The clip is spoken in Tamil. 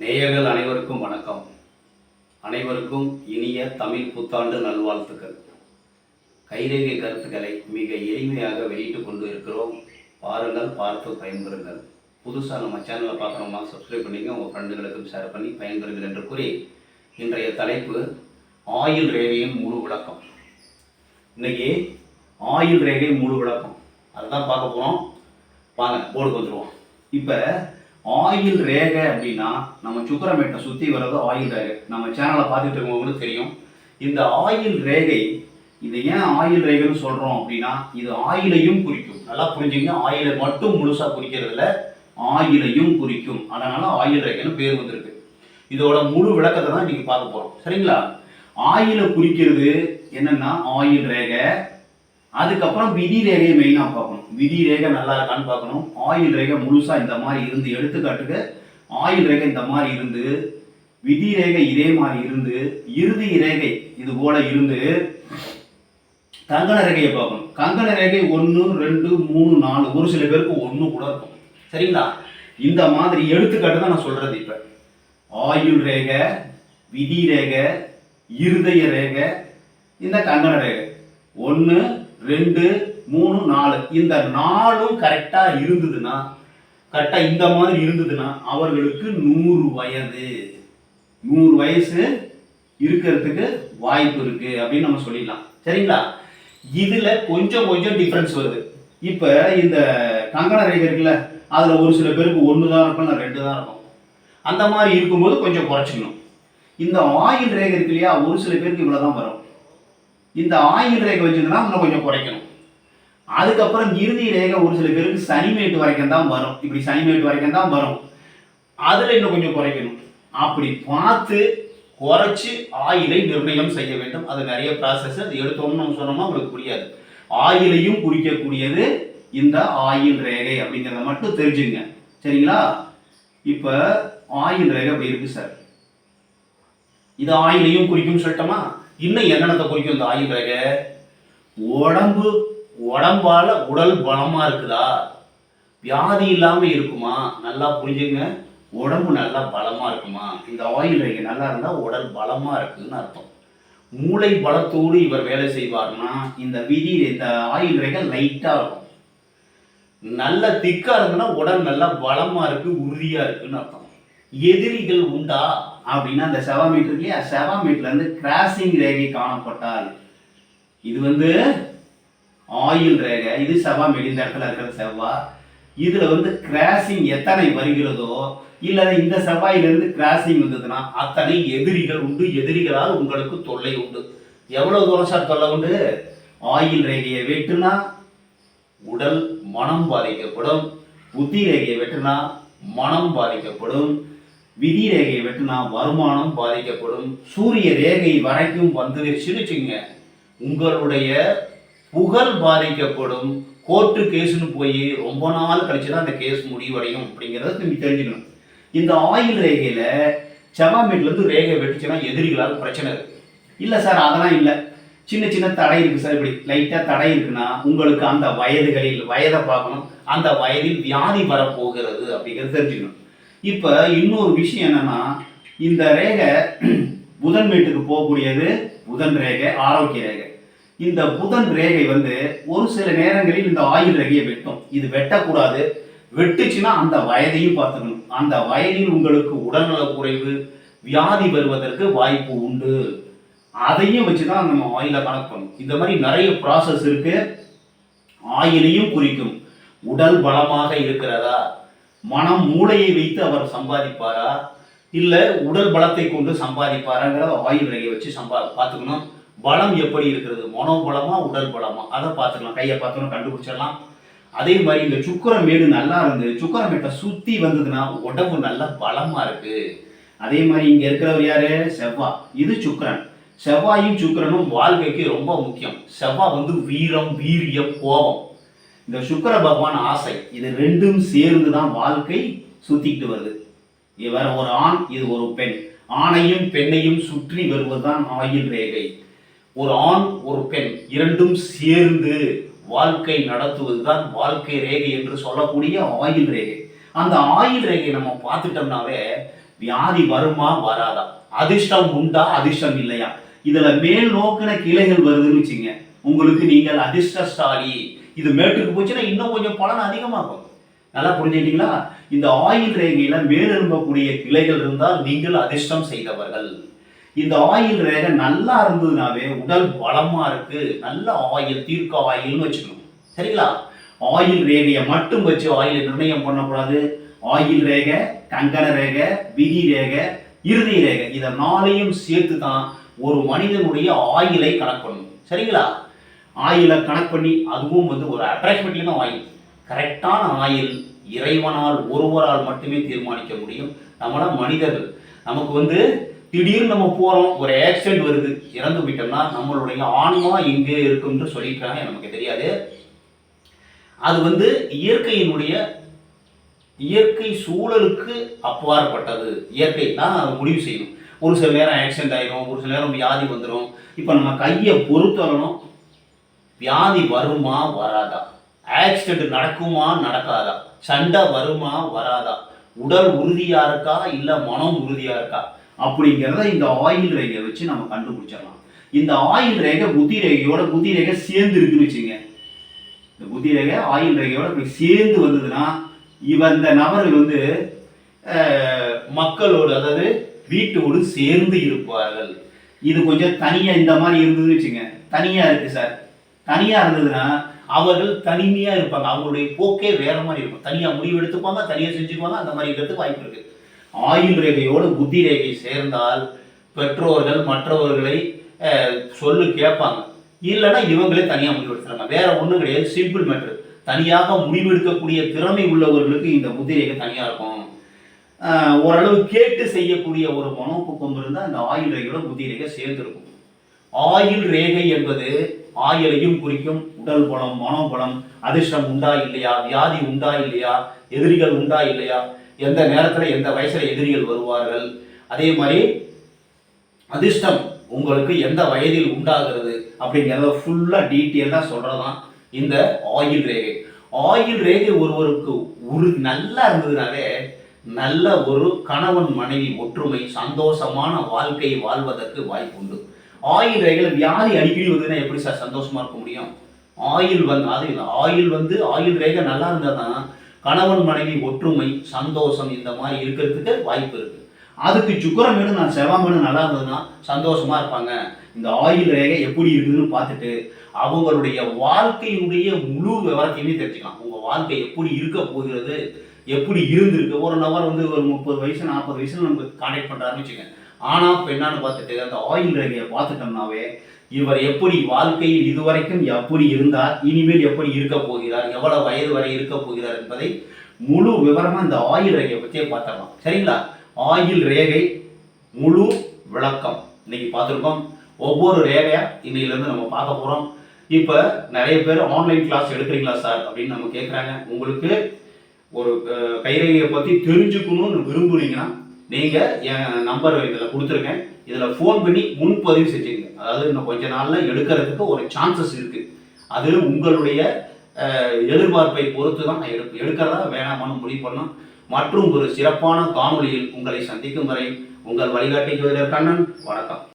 நேயர்கள் அனைவருக்கும் வணக்கம். அனைவருக்கும் இனிய தமிழ் புத்தாண்டு நல்வாழ்த்துக்கள். கைரேகை கருத்துக்களை மிக எளிமையாக வெளியிட்டு கொண்டு இருக்கிறோம். பாருங்கள் பார்த்து பயன்பெறுங்கள். புதுசாக நம்ம சேனலை பார்க்குறோமா சப்ஸ்கிரைப் பண்ணிங்க உங்கள் ஃப்ரெண்டுகளுக்கும் ஷேர் பண்ணி பயன்பெறுங்கள் என்று கூறி இன்றைய தலைப்பு ஆயுள் ரேகையின் முழு விளக்கம். இன்னைக்கு ஆயுள் ரேகை முழு விளக்கம். அதுதான் பார்க்க போகிறோம் வாங்க போர்டுக்கு வந்துடுவோம் இப்போ ஆயில் ரேகை அப்படின்னா நம்ம சுக்கரமேட்டை சுற்றி வர்றது ஆயில் ரேகை. நம்ம சேனலை பார்த்துட்டு இருக்கவங்களுக்கு தெரியும். இந்த ஆயில் ரேகை இது ஏன் ஆயில் ரேகைன்னு சொல்கிறோம் அப்படின்னா இது ஆயிலையும் குறிக்கும். நல்லா புரிஞ்சுங்க ஆயிலை மட்டும் முழுசாக குறிக்கிறதுல ஆயிலையும் குறிக்கும். அதனால ஆயில் ரேகைன்னு பேர் வந்திருக்கு. இதோட முழு விளக்கத்தை தான் நீங்கள் பார்க்க போகிறோம் சரிங்களா? ஆயிலை குறிக்கிறது என்னென்னா ஆயில் ரேகை. அதுக்கப்புறம் விதி ரேகையை மெயினாக பார்க்கணும். விதி ரேகை நல்லா இருக்கான்னு பார்க்கணும். ஆயில் ரேகை முழுசாக இந்த மாதிரி இருந்து எடுத்துக்காட்டுக்கு ஆயில் ரேகை இந்த மாதிரி இருந்து விதி ரேகை இதே மாதிரி இருந்து இறுதி ரேகை இது போல இருந்து கங்கண ரேகையை பார்க்கணும். கங்கண ரேகை ஒன்று ரெண்டு மூணு நாலு ஒரு சில பேருக்கு ஒன்று கூட இருக்கும். சரிங்களா? இந்த மாதிரி எடுத்துக்காட்டு தான் நான் சொல்கிறது இப்போ. ஆயுள் ரேகை விதி ரேகை இருதய ரேகை இந்த கங்கண ரேகை. ஒன்று ரெண்டு மூணு நாலு. இந்த நாலும் கரெக்டாக இருந்ததுன்னா கரெக்டாக இந்த மாதிரி இருந்ததுன்னா அவர்களுக்கு நூறு வயது. நூறு வயசு இருக்கிறதுக்கு வாய்ப்பு இருக்கு அப்படின்னு நம்ம சொல்லிடலாம். சரிங்களா? இதுல கொஞ்சம் கொஞ்சம் டிஃப்ரென்ஸ் வருது. இப்போ இந்த கங்கண ரேகை இருக்குல்ல அதில் ஒரு சில பேருக்கு ஒன்று தான் இருக்கும் இல்லை ரெண்டு தான் இருக்கும். அந்த மாதிரி இருக்கும்போது கொஞ்சம் குறைச்சிக்கணும். இந்த ஆயில் ரேகை இருக்கு இல்லையா ஒரு சில பேருக்கு இவ்வளோ தான் வரும். இந்த ஆயில் ரேகை வச்சுருந்தா இன்னும் கொஞ்சம் குறைக்கணும். அதுக்கப்புறம் இறுதி ரேகை ஒரு சில பேருக்கு சனிமேட்டு வரைக்கும் தான் வரும். இப்படி சனிமேட்டு வரைக்கும் தான் வரும். அதில் இன்னும் கொஞ்சம் குறைக்கணும். அப்படி பார்த்து குறைச்சி ஆயிலை நிர்ணயம் செய்ய வேண்டும். அது நிறைய ப்ராசஸ் அது எடுத்தோம்னு நம்ம சொன்னோம்னா உங்களுக்கு புரியாது. ஆயிலையும் குறிக்கக்கூடியது இந்த ஆயில் ரேகை அப்படிங்கிறத மட்டும் தெரிஞ்சுங்க. சரிங்களா? இப்போ ஆயில் ரேகை அப்படி இருக்கு சார். இது ஆயிலையும் குறிக்கும் சொல்லட்டோமா? இன்னும் என்னென்னத்தை குறிக்கும் இந்த ஆயுள் ரேகை? உடம்பு உடம்பால உடல் பலமா இருக்குதா? வியாதி இல்லாம இருக்குமா? நல்லா புரிஞ்சுங்க. உடம்பு நல்லா பலமா இருக்குமா? இந்த ஆயில் ரேகை நல்லா இருந்தா உடல் பலமா இருக்குன்னு அர்த்தம். மூளை பலத்தோடு இவர் வேலை செய்வார்னா இந்த விதி இந்த ஆயில் ரேகை லைட்டா இருக்கும். நல்ல திக்கா இருந்ததுன்னா உடல் நல்லா பலமா இருக்கு உறுதியா இருக்குன்னு அர்த்தம். எதிரிகள் உண்டா? அப்படின்னா அந்த செவா மீட்டர் இல்லையா? செவ்வா மீட்டர்ல இருந்து கிராசிங் ரேகை காணப்பட்டால் இது வந்து ஆயில் ரேகை. இது செவ்வா மீட்டர் இந்த இடத்துல இருக்கிற செவ்வா இதுல வந்து கிராசிங் எத்தனை வருகிறதோ இல்ல இந்த செவ்வாயிலிருந்து கிராசிங் வந்ததுன்னா அத்தனை எதிரிகள் உண்டு. எதிரிகளால் உங்களுக்கு தொல்லை உண்டு. எவ்வளவு தூரம் சார் தொல்லை உண்டு? ஆயில் ரேகையை வெட்டுனா உடல் மனம் பாதிக்கப்படும். புத்தி ரேகையை வெட்டுனா மனம் பாதிக்கப்படும். விதி ரேகையை வெட்டினா வருமானம் பாதிக்கப்படும். சூரிய ரேகை வரைக்கும் வந்துருச்சுன்னு வச்சுங்க உங்களுடைய புகழ் பாதிக்கப்படும். கோர்ட்டு கேஸ்னு போய் ரொம்ப நாள் கழிச்சு தான் அந்த கேஸ் முடிவடையும் அப்படிங்கிறத நீங்கள் தெரிஞ்சுக்கணும். இந்த ஆயில் ரேகையில் செவாமீட்லேருந்து ரேகை வெட்டுச்சுன்னா எதிரிகளால் பிரச்சனை இருக்குது இல்லை சார் அதெல்லாம் இல்லை. சின்ன சின்ன தடை இருக்குது சார் இப்படி. லைட்டாக தடை இருக்குன்னா உங்களுக்கு அந்த வயதுகளில் வயதை பார்க்கணும். அந்த வயதில் வியாதி வரப்போகிறது அப்படிங்கிறது தெரிஞ்சுக்கணும். இப்போ இன்னொரு விஷயம் என்னன்னா இந்த ரேகை புதன் வீட்டுக்கு போகக்கூடியது புதன் ரேகை ஆரோக்கிய ரேகை. இந்த புதன் ரேகை வந்து ஒரு சில நேரங்களில் இந்த ஆயுள் ரேகையை வெட்டும். இது வெட்டக்கூடாது. வெட்டுச்சுன்னா அந்த வயதையும் பார்த்துக்கணும். அந்த வயதில் உங்களுக்கு உடல்நல குறைவு வியாதி வருவதற்கு வாய்ப்பு உண்டு. அதையும் வச்சு தான் நம்ம ஆயில கணக்கு பண்ணணும். இந்த மாதிரி நிறைய ப்ராசஸ் இருக்கு. ஆயிலையும் குறிக்கும். உடல் பலமாக இருக்கிறதா? மனம் மூளையை வைத்து அவர் சம்பாதிப்பாரா? இல்ல உடல் பலத்தை கொண்டு சம்பாதிப்பாராங்கிறத ஆயுள் ரேகை வச்சு சம்பா பார்த்துக்கணும். பலம் எப்படி இருக்கிறது? மனோபலமா உடல் பலமா? அதை பார்த்துக்கலாம். கையை பார்த்துக்கணும் கண்டுபிடிச்சிடலாம். அதே மாதிரி இந்த சுக்கரமேடு நல்லா இருந்து சுக்கரமேட்டை சுத்தி வந்ததுன்னா உடம்பு நல்லா பலமா இருக்கு. அதே மாதிரி இங்க இருக்கிறவர் யாரு? செவ்வாய் இது சுக்கரன். செவ்வாயும் சுக்கரனும் வாழ்க்கைக்கு ரொம்ப முக்கியம். செவ்வாய் வந்து வீரம் வீரியம் கோபம். இந்த சுக்கர பகவான் ஆசை. இது ரெண்டும் சேர்ந்து தான் வாழ்க்கை சுத்திக்கிட்டு வருது. இவர் ஒரு ஆண் இது ஒரு பெண். ஆணையும் பெண்ணையும் சுற்றி வருவதுதான் ஆயுள் ரேகை. ஒரு ஆண் ஒரு பெண் இரண்டும் சேர்ந்து வாழ்க்கை நடத்துவதுதான் வாழ்க்கை ரேகை என்று சொல்லக்கூடிய ஆயுள் ரேகை. அந்த ஆயுள் ரேகை நம்ம பார்த்துட்டோம்னாவே வியாதி வருமா வராதா? அதிர்ஷ்டம் உண்டா அதிர்ஷ்டம் இல்லையா? இதுல மேல் நோக்கின கிளைகள் வருதுன்னு வச்சுங்க. உங்களுக்கு நீங்கள் அதிர்ஷ்டசாலி. இது மேட்டுக்கு போச்சுன்னா இன்னும் கொஞ்சம் பலன் அதிகமாகும். நல்லா புரிஞ்சுக்கிட்டீங்களா? இந்த ஆயில் ரேகையில மேலெழும்பக்கூடிய கிளைகள் இருந்தால் நீங்கள் அதிர்ஷ்டம் செய்தவர்கள். இந்த ஆயில் ரேகை நல்லா இருந்ததுனாவே உடல் பலமா இருக்கு. நல்ல ஆயில் தீர்க்க ஆயில்னு வச்சுக்கணும். சரிங்களா? ஆயில் ரேகையை மட்டும் வச்சு ஆயிலை நிர்ணயம் பண்ணக்கூடாது. ஆயில் ரேகை கங்கண ரேகை விதி ரேகை இறுதி ரேகை இதை நாளையும் சேர்த்து தான் ஒரு மனிதனுடைய ஆயிலை கணக்கு பண்ணணும் சரிங்களா? ஆயிலை கணக்கு பண்ணி அதுவும் வந்து ஒரு அப்ராக்சிமேட்லி தான் ஆயில். கரெக்டான ஆயில் இறைவனால் ஒருவரால் மட்டுமே தீர்மானிக்க முடியும். நம்மள மனிதர்கள். நமக்கு வந்து திடீர்னு நம்ம போகிறோம் ஒரு ஆக்சிடென்ட் வருது இறந்து போயிட்டோம்னா நம்மளுடைய ஆன்மா எங்கே இருக்குன்னு சொல்லிட்டாங்க நமக்கு தெரியாது. அது வந்து இயற்கையினுடைய இயற்கை சூழலுக்கு அப்பாற்பட்டது. இயற்கை தான் முடிவு செய்யணும். ஒரு சில நேரம் ஆக்சிடென்ட் ஆயிரும் ஒரு சில நேரம் வியாதி வந்துடும் இப்போ நம்ம கையை பொறுத்தரணும் வியாதி வருமா வராதா? ஆக்சிடென்ட் நடக்குமா நடக்காதா? சண்டை வருமா வராதா? உடல் உறுதியாக இருக்கா? இல்லை மனம் உறுதியாக இருக்கா? அப்படிங்கிறத இந்த ஆயில் ரேகையை வச்சு நம்ம கண்டுபிடிச்சிடலாம். இந்த ஆயில் ரேகை புத்தி ரேகையோட புத்தி ரேகை சேர்ந்து இருக்குன்னு வச்சுங்க. இந்த புத்தி ரேகை ஆயில் ரேகையோட போய் சேர்ந்து வந்ததுன்னா இவர் இந்த நபர் வந்து மக்களோடு அதாவது வீட்டோடு சேர்ந்து இருப்பார்கள். இது கொஞ்சம் தனியாக இந்த மாதிரி இருந்ததுன்னு வச்சுங்க. தனியாக இருக்குது சார். தனியாக இருந்ததுன்னா அவர்கள் தனிமையாக இருப்பாங்க. அவங்களுடைய போக்கே வேற மாதிரி இருக்கும். தனியாக முடிவு எடுத்துப்பாங்க தனியாக செஞ்சுக்குவாங்க அந்த மாதிரி இருக்கிறதுக்கு வாய்ப்பு இருக்கு. ஆயுள் ரேகையோடு புத்தி ரேகை சேர்ந்தால் பெற்றோர்கள் மற்றவர்களை சொல்லு கேட்பாங்க. இல்லைன்னா இவங்களே தனியாக முடிவு எடுத்துறாங்க வேற ஒன்றும் கிடையாது. சிம்பிள் மேட்ரு தனியாக முடிவெடுக்கக்கூடிய திறமை உள்ளவர்களுக்கு இந்த புத்தி ரேகை தனியாக இருக்கும். ஓரளவு கேட்டு செய்யக்கூடிய ஒரு மனோப்பக்கம் இருந்தால் இந்த ஆயுள் ரேகையோட புத்தி ரேகை சேர்ந்துருக்கும். ஆயுள் ரேகை என்பது ஆயலையும் குறிக்கும் உடல் பலம் மனோபலம் அதிர்ஷ்டம் உண்டா இல்லையா வியாதி உண்டா இல்லையா எதிரிகள் உண்டா இல்லையா எந்த நேரத்தில் எந்த வயசுல எதிரிகள் வருவார்கள். அதே மாதிரி அதிர்ஷ்டம் உங்களுக்கு எந்த வயதில் உண்டாகிறது அப்படிங்கிறத ஃபுல்லாக டீட்டெயிலாக சொல்கிறதான் இந்த ஆயில் ரேகை. ஆயில் ரேகை ஒருவருக்கு ஒரு நல்லா இருந்ததுனாலே நல்ல ஒரு கணவன் மனைவி ஒற்றுமை சந்தோஷமான வாழ்க்கை வாழ்வதற்கு வாய்ப்பு உண்டு ஆயில் ரேகையில் வியாதி அடிக்கடி வந்ததுன்னா எப்படி சார் சந்தோஷமா இருக்க முடியும்? ஆயில் வந்து அது இல்லை ஆயில் வந்து ஆயில் ரேகை நல்லா இருந்தால் தான் கணவன் மனைவி ஒற்றுமை சந்தோஷம் இந்த மாதிரி இருக்கிறதுக்கு வாய்ப்பு இருக்கு. அதுக்கு சுக்கரமேடு நான் செவ்வாமேடு நல்லா இருந்ததுன்னா சந்தோஷமா இருப்பாங்க. இந்த ஆயில் ரேகை எப்படி இருக்குதுன்னு பார்த்துட்டு அவங்களுடைய வாழ்க்கையினுடைய முழு விவரத்தையுமே தெரிஞ்சுக்கலாம். உங்கள் வாழ்க்கை எப்படி இருக்க போகிறது எப்படி இருந்திருக்கு? ஒரு நபர் வந்து ஒரு முப்பது வயசு நாற்பது வயசுல நமக்கு கான்டாக்ட் பண்ணுறாருன்னு வச்சுக்கோங்க. ஆனா பெண்ணான்னு பார்த்துட்டு அந்த ஆயில் ரேகையை பார்த்துட்டோம்னாவே இவர் எப்படி வாழ்க்கையில் இதுவரைக்கும் எப்படி இருந்தார் இனிமேல் எப்படி இருக்க போகிறார் எவ்வளவு வயது வரை இருக்க போகிறார் என்பதை முழு விவரமா இந்த ஆயில் ரேகையை பற்றியே பார்த்துடலாம். சரிங்களா? ஆயில் ரேகை முழு விளக்கம். இன்னைக்கு பார்த்துருக்கோம். ஒவ்வொரு ரேகையா இன்னையிலேருந்து நம்ம பார்க்க போகிறோம் இப்போ நிறைய பேர் ஆன்லைன் கிளாஸ் எடுக்கிறீங்களா சார் அப்படின்னு நம்ம கேட்குறாங்க உங்களுக்கு ஒரு கைரேகையை பற்றி தெரிஞ்சுக்கணும்னு விரும்புனீங்கன்னா நீங்கள் என் நம்பர் இதில் கொடுத்துருக்கேன். இதில் ஃபோன் பண்ணி முன்பதிவு செஞ்சுங்க. அதாவது இன்னும் கொஞ்ச நாளில் எடுக்கிறதுக்கு ஒரு சான்சஸ் இருக்குது அது உங்களுடைய எதிர்பார்ப்பை பொறுத்து தான் நான் எடுப்பு எடுக்கிறதா வேணாமான்னு முடிவு பண்ணும். மற்றும் ஒரு சிறப்பான காணொலியில் உங்களை சந்திக்கும் வரை உங்கள் வழிகாட்டி ஜோதிடர் கண்ணன் வணக்கம்.